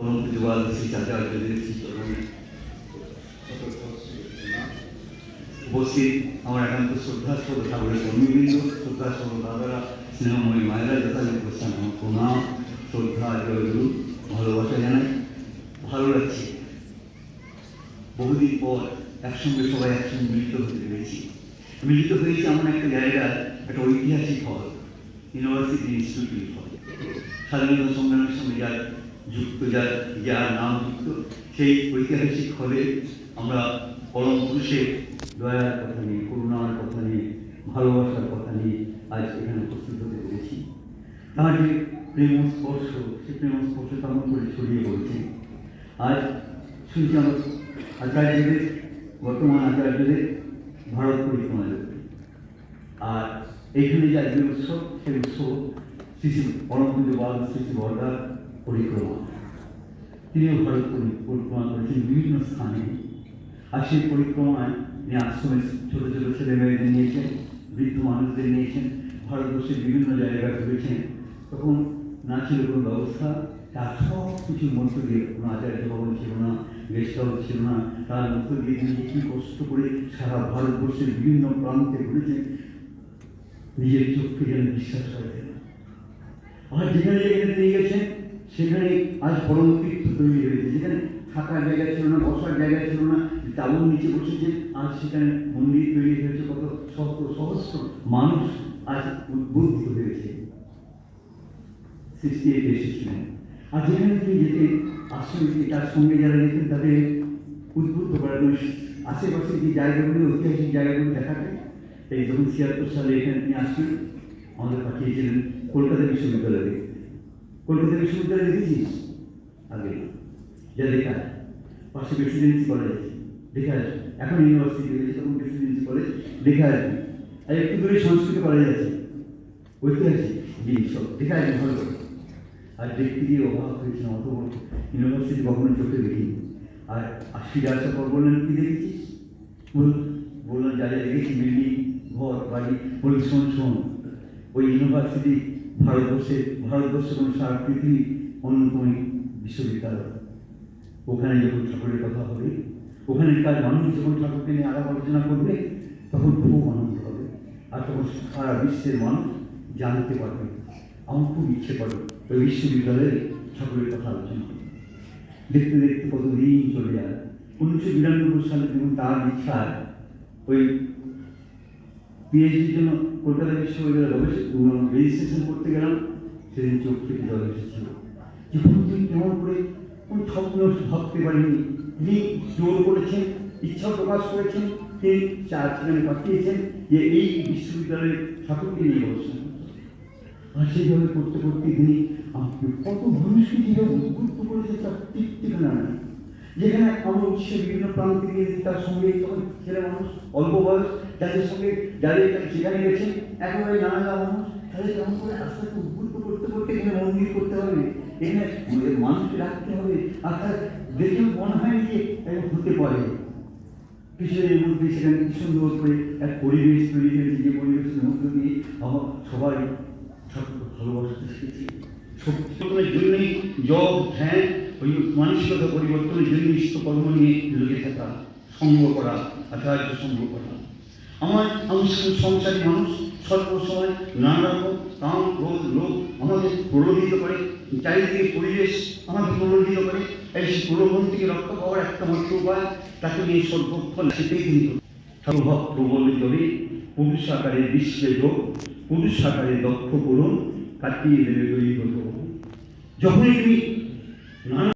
পরম যুবাল শিক্ষাচার্যদের শিক্ষকগণে উপস্থিত আমার একান্ত শ্রদ্ধাস্পদ ঠাকুরের কর্মীবৃন্দ শ্রদ্ধাস্পদ দাদারা, স্নেহময়ী মায়েরা, যথাযথ প্রস্থান আমার প্রণাম, শ্রদ্ধা জয়গুরু ভালোবাসা জানাই। ভালো লাগছে। বহুদিন পর একসঙ্গে সবাই একসঙ্গে মিলিত হতে পেরেছি। মিলিত হয়েছে এমন একটা জায়গা, একটা ঐতিহাসিক হল ইউনিভার্সিটি ইনস্টিটিউট হল। স্বাধীনতা সংগ্রামের সঙ্গে যার যুক্ত যার যার নাম যুক্ত, সেই ঐতিহাসিক হলে আমরা পরম পুরুষের দয়ার কথা নিয়ে, করুণার কথা নিয়ে, ভালোবাসার কথা নিয়ে আজ এখানে উপস্থিত হতে পেরেছি। তার যে প্রেম স্পর্শ, সে প্রেম স্পর্শ তেমন করে ছড়িয়ে পড়েছে। আজ শুনছি আমরা আচার্যদের, বর্তমান আচার্যদের ভারত পরিক্রমা করবে আর এইখানে যে আজকের উৎসব, সেই উৎসব শ্রী শ্রী পরম পুজো বাল শ্রী শ্রী পরিক্রমা। তিনিও ভারত পরি- পরিক্রমা করেছেন বিভিন্ন স্থানে। আর সেই পরিক্রমায় তিনি আশ্রমে ছোটো ছোটো ছেলে মেয়েদের নিয়েছেন, বৃদ্ধ মানুষদের নিয়েছেন, ভারতবর্ষের বিভিন্ন জায়গায় ঘুরেছেন। তখন না ছিল কোনো ব্যবস্থা তার সব কিছুর মধ্য দিয়ে কোনো আচার্য ভবন ছিল না, গেস্ট হাউস ছিল না। তার মধ্য দিয়ে তিনি কী কষ্ট করে সারা ভারতবর্ষের বিভিন্ন প্রান্তে ঘুরেছেন, নিজের চোখকে যেন বিশ্বাস করে আর যেখানে যেখানে নিয়ে গেছেন সেখানে আজ পরম তীর্থ তৈরি হয়েছে যেখানে থাকার জায়গা ছিল না, বসার জায়গা ছিল না তাবুর নিচে বসেছে আজ সেখানে মন্দির তৈরি হয়েছে, কত শত সহস্র মানুষ আজ উদ্বুদ্ধ হয়েছে। সৃষ্টি এসেছিলেন। আর যেখানে তিনি যেতেন আশ্রমে তার সঙ্গে যারা যেতেন তাদের উদ্বুদ্ধ করার আশেপাশে যে জায়গাগুলো, ঐতিহাসিক জায়গাগুলো দেখাতে এই যখন ছিয়াত্তর সালে এখানে তিনি আসছেন আমাদের পাঠিয়েছিলেন কলকাতা বিশ্ববিদ্যালয়ে। কলকাতা বিশ্ববিদ্যালয় দেখেছিস? আগে। যা দেখা পাশে প্রেসিডেন্সি কলেজ আসবি এখন ইউনিভার্সিটি হয়েছে তখন প্রেসিডেন্সি কলেজ দেখে আসবি আর একটু দূরে সংস্কৃত কলেজ আছে। ঐতিহাসিক জিনিস সব। দেখে আসবি ভালো করে। আর দেখতে গিয়ে অবাক হয়েছে অত ইউনিভার্সিটি কখনো চোখে দেখিনি। আর ফিরে আসার পর বললেন কী দেখেছিস? বললাম, যা যা দেখেছি, বিল্ডিং, ঘর, বাড়ি। বলি শোন শোন। ওই ইউনিভার্সিটি ভারতবর্ষের ভারতবর্ষ কোনো সারা পৃথিবী অন্যতম বিশ্ববিদ্যালয়। ওখানে যখন ঠাকুরের কথা হবে ওখানে কাজ মানুষ যখন ঠাকুরকে নিয়ে আলাপ আলোচনা করবে, তখন খুব আনন্দ হবে। আর তখন সারা বিশ্বের মানুষ জানতে পারবে। আমার খুব ইচ্ছে করে ওই বিশ্ববিদ্যালয়ে ঠাকুরের কথা আলোচনা দেখতে দেখতে কত দিন চলে যায়। উনিশশো বিরানব্বই সালে যখন তার ইচ্ছা ওই পিএইচডির জন্য কলকাতা বিশ্ববিদ্যালয়ে রেজিস্ট্রেশন করতে গেলাম, সেদিন চোখ থেকে জল এসেছিল যখন তিনি কেমন করে, কোন স্বপ্ন ভাবতে পারিনি, তিনি জোর করেছেন, ইচ্ছা প্রকাশ করেছেন, তিনি চার সেখানে পাঠিয়েছেন যে এই বিশ্ববিদ্যালয়ের ঠাকুরকে নিয়ে বসছেন আর সেইভাবে করতে করতে তিনি আমাকে কত মানুষকে যেভাবে করেছে তার ঠিক ঠিকানা নেই যেখানে উৎসে বিভিন্ন প্রান্ত থেকে তার সঙ্গে ছেলে মানুষ, অল্প বয়স, যাদের সঙ্গে যাদের সেখানে গেছেন, একেবারে নানা মানুষ তাদের কেমন করে আস্তে আস্তে উদ্বুদ্ধ করতে করতে এখানে মন্দির করতে হবে। এখানে মানুষকে রাখতে হবে। অর্থাৎ দেখে মনে হয় যে হতে পারে। কিছুদিনের মধ্যে সেখানে সুন্দর করে এক পরিবেশ তৈরি হয়েছে, যে পরিবেশের মধ্য দিয়ে আমার সবাই ভালোবাসতে শিখেছি। জন্যই যোগ ধ্যান ওই মানসিকতা পরিবর্তনের জন্য ইষ্টকর্ম নিয়ে লেগে থাকা, সঙ্গ করা, আচার্য সঙ্গ করা। আমার আমি সংসারী মানুষ সর্বসময় নানা রকম কাম, ক্রোধ, লোভ আমাদের প্রলোভিত করে, চারিদিকে পরিবেশ আমাকে প্রলোভিত করে। এই প্রলোভন থেকে রক্ষা পাওয়ার একটা মাত্র উপায়, তাকে নিয়ে সর্বক্ষণ সেটাই কিন্তু সর্বভব প্রবলিত হয়ে পুরুষ আকারে বিশ্বে যোগ, পুরুষ আকারে দক্ষ করুন, কাটিয়ে দেবে দৈব যখনই তুমি নানা